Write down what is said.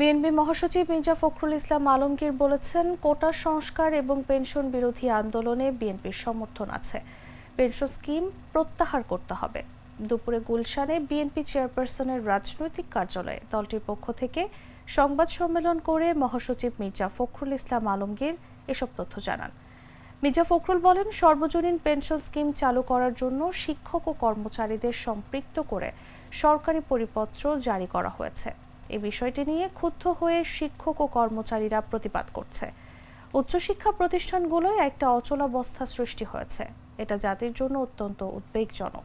BNP মহাসচিব মির্জা ফখরুল ইসলাম আলমগীর বলেছেন, কোটা সংস্কার এবং পেনশন বিরোধী আন্দোলনে বিএনপির সমর্থন আছে। পেনশন স্কিম প্রত্যাহার করতে হবে। দুপুরে গুলশানে বিএনপি চেয়ারপারসনের রাজনৈতিক কার্যালয়ে দলটির পক্ষ থেকে সংবাদ সম্মেলন করে মহাসচিব মির্জা ফখরুল ইসলাম আলমগীর এসব তথ্য জানান। মির্জা ফখরুল বলেন, সর্বজনীন পেনশন স্কিম চালু করার জন্য শিক্ষক ও কর্মচারীদের সম্পৃক্ত করে সরকারি পরিপত্র জারি করা হয়েছে। এই বিষয়টি নিয়ে ক্ষুব্ধ হয়ে শিক্ষক ও কর্মচারীরা প্রতিবাদ করছে। উচ্চশিক্ষা প্রতিষ্ঠানগুলোয় একটা অচলাবস্থা সৃষ্টি হয়েছে। এটা জাতির জন্য অত্যন্ত উদ্বেগজনক।